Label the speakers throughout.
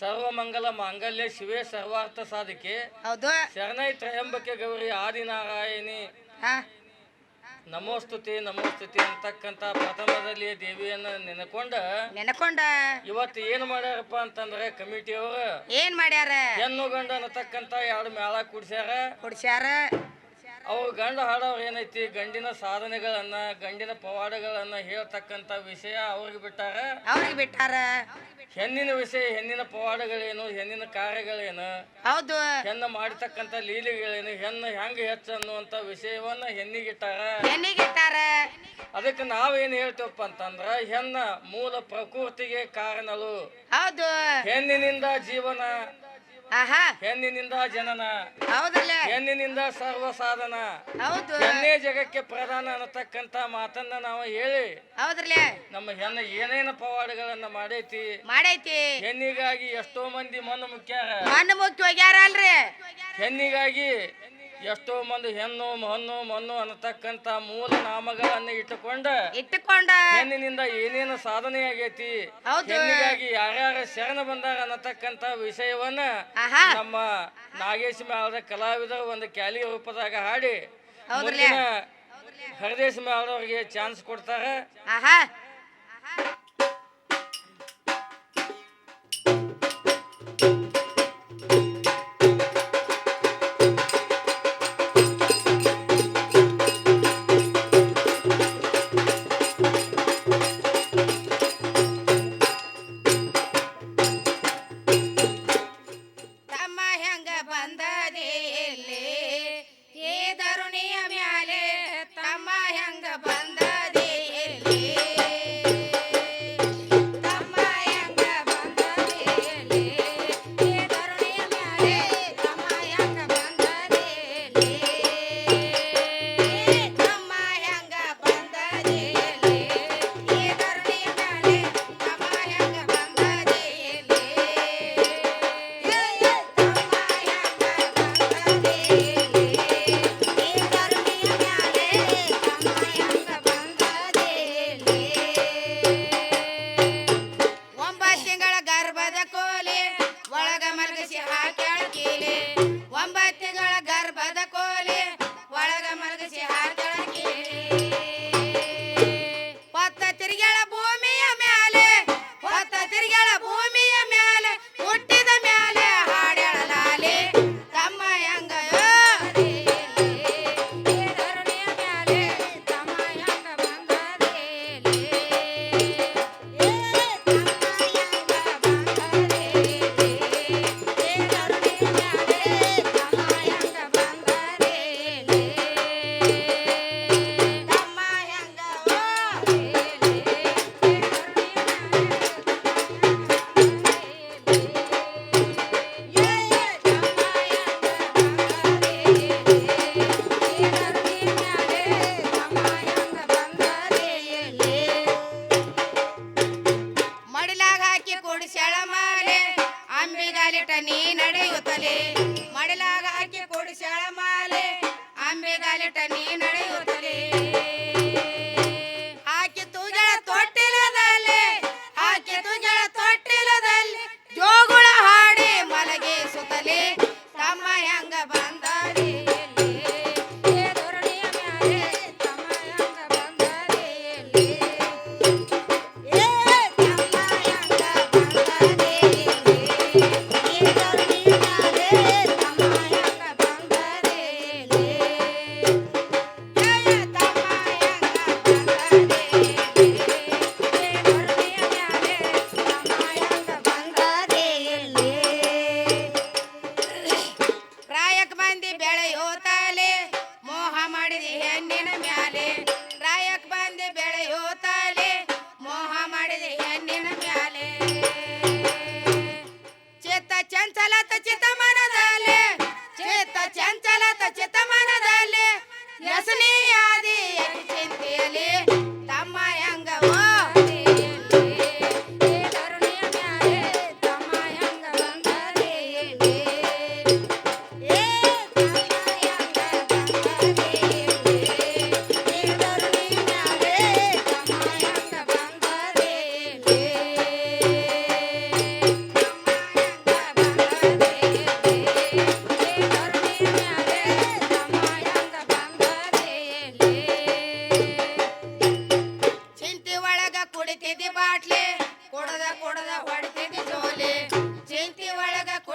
Speaker 1: ಸರ್ವಮಂಗಲ ಮಾಂಗಲ್ಯ ಶಿವೇ ಸರ್ವಾರ್ಥ ಸಾಧಿಕೆ.
Speaker 2: ಹೌದು.
Speaker 1: ಶರಣೈ ತ್ರಯಂಬಕೆ ಗೌರಿ ಆದಿನಾರಾಯಣಿ. ನಮೋಸ್ತುತಿ ನಮೋಸ್ತುತಿ ಅಂತಕ್ಕಂತ ಪ್ರಥಮದಲ್ಲಿ ದೇವಿಯನ್ನ ನೆನಕೊಂಡ.
Speaker 2: ನೆನಕೊಂಡ.
Speaker 1: ಇವತ್ತು ಏನು ಮಾಡ್ಯಾರಪ್ಪ ಅಂತಂದ್ರೆ ಕಮಿಟಿಯವರು
Speaker 2: ಏನ್ ಮಾಡ್ಯಾರ?
Speaker 1: ಹೆಣ್ಣು ಗಂಡ ಅನ್ನತಕ್ಕಂತ ಎರಡು ಮೇಳ ಕುಡ್ಸ್ಯಾರ.
Speaker 2: ಕುಡ್ಸ್ಯಾರ.
Speaker 1: ಅವ್ರು ಗಂಡ ಹಾಡೋರು ಏನೈತಿ? ಗಂಡಿನ ಸಾಧನೆಗಳನ್ನ ಗಂಡಿನ ಪವಾಡಗಳನ್ನ ಹೇಳ್ತಕ್ಕಂಥ ವಿಷಯ ಅವ್ರಿಗೆ ಬಿಟ್ಟಾರ?
Speaker 2: ಅವ್ರಿಗೆ ಬಿಟ್ಟಾರ.
Speaker 1: ಹೆಣ್ಣಿನ ವಿಷಯ ಹೆಣ್ಣಿನ ಪವಾಡಗಳೇನು ಹೆಣ್ಣಿನ ಕಾರ್ಯಗಳೇನು?
Speaker 2: ಹೌದು.
Speaker 1: ಹೆಣ್ಣು ಮಾಡತಕ್ಕಂಥ ಲೀಲೆಗಳೇನು? ಹೆಣ್ಣು ಹೆಂಗ ಹೆಚ್ಚು ಅನ್ನುವಂಥ ವಿಷಯವನ್ನ ಹೆಣ್ಣಿಗಿಟ್ಟಾರ
Speaker 2: ಹೆಣ್ಣಿಗಿಟ್ಟಾರ
Speaker 1: ಅದಕ್ಕೆ ನಾವೇನು ಹೇಳ್ತೇವಪ್ಪ ಅಂತಂದ್ರ ಹೆಣ್ಣ ಮೂಲ ಪ್ರಕೃತಿಗೆ ಕಾರಣಲು
Speaker 2: ಹೌದು.
Speaker 1: ಹೆಣ್ಣಿನಿಂದ ಜೀವನ
Speaker 2: ಆಹಾ.
Speaker 1: ಹೆಣ್ಣಿನಿಂದ ಜನನ.
Speaker 2: ಹೌದಲ್ಲ.
Speaker 1: ಹೆಣ್ಣಿನಿಂದ ಸರ್ವ ಸಾಧನ.
Speaker 2: ಹೌದು.
Speaker 1: ಹೆಣ್ಣೇ ಜಗಕ್ಕೆ ಪ್ರಧಾನ ಅನ್ನತಕ್ಕಂತ ಮಾತನ್ನ ನಾವು ಹೇಳಿ.
Speaker 2: ಹೌದ್ರಲ್ಲ.
Speaker 1: ನಮ್ಮ ಹೆಣ್ಣು ಏನೇನು ಪವಾಡಗಳನ್ನ ಮಾಡೈತಿ.
Speaker 2: ಮಾಡೈತಿ.
Speaker 1: ಹೆಣ್ಣಿಗಾಗಿ ಎಷ್ಟೋ ಮಂದಿ ಮಣ್ಣು ಮುಖ್ಯ
Speaker 2: ಮಣ್ಣು ಮುಖ್ಯ ಹೋಗ್ಯಾರ ಅಲ್ರಿ
Speaker 1: ಹೆಣ್ಣಿಗಾಗಿ ಎಷ್ಟೋ ಮಂದಿ ಹೆಣ್ಣು ಮಣ್ಣು ಮಣ್ಣು ಅನ್ನತಕ್ಕಂತ ಮೂಲ ನಾಮಗಳನ್ನ ಇಟ್ಟುಕೊಂಡ
Speaker 2: ಇಟ್ಟುಕೊಂಡ.
Speaker 1: ಹೆಣ್ಣಿನಿಂದ ಏನೇನು ಸಾಧನೆ ಆಗೈತಿ. ಹೆಣ್ಣಿಗಾಗಿ ಯಾರ್ಯಾರ ಶರಣ ಬಂದಾರ ಅನ್ನತಕ್ಕಂತ ವಿಷಯವನ್ನ ನಮ್ಮ ನಾಗೇಶ್ ಮೇಳದ ಕಲಾವಿದರು ಒಂದು ಕ್ಯಾಲಿ ರೂಪದಾಗ ಹಾಡಿ ಹರದೇಶ್ ಮೇಳದವ್ರಿಗೆ ಚಾನ್ಸ್ ಕೊಡ್ತಾರ.
Speaker 2: ಅಂಬಿಗಾಲಿಟ ನೀ ನಡೆಯುತ್ತಲೇ. ಮಡಲಾಗ ಹಾಕಿ ಕೊಡಿಸ್ಯಾಳ ಮಾಲೆ. ಅಂಬೆ ನೀ ನಡೆಯುತ್ತಲೇ. ಮ್ಯಾಲೆ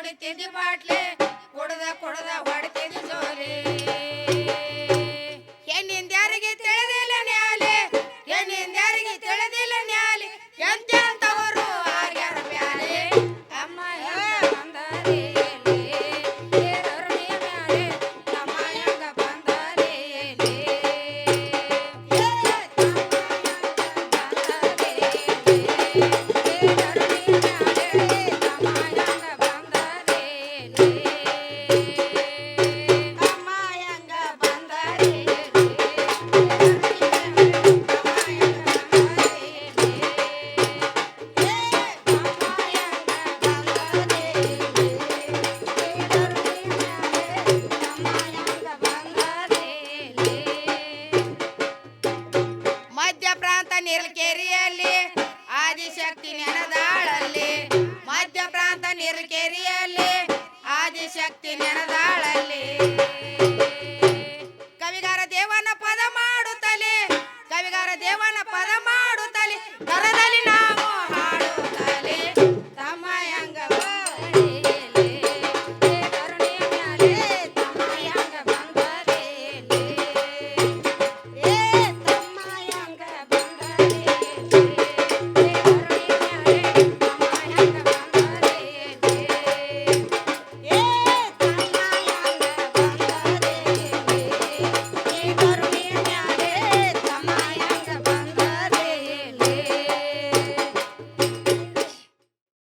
Speaker 2: ಕುಡಿತಿದ್ದಿ ಬಾಟ್ಲೆ, ಕುಡ್ದ ಕುಡ್ದ ಹೊಡ್ತಿದ್ದಿ ಹೆಣ್ಣಿಂದ ಯಾರಿಗೆ ತಿಳಿದಿಲ್ಲ ನ್ಯಾಲೆ ಹೆಣ್ಣಿಂದ್ಯಾರಿಗೆ ತಿಳಿದಿಲ್ಲ ನ್ಯಾಲೆ ಎಂತೆಂತವರು ಆಗ್ಯಾರ ಬ್ಯಾಲೆ ಅಮ್ಮ ಹೆಂಗ ಬಂದರೆ ಎಲೆ? ನಿರ್ಕೆರಿಯಲ್ಲಿ ಆದಿಶಕ್ತಿ ನೆನದಾಳಲ್ಲಿ ಮಧ್ಯ ಪ್ರಾಂತ ನಿರ್ಕೆರಿಯಲ್ಲಿ ಆದಿಶಕ್ತಿ ನೆನದಾಳಲ್ಲಿ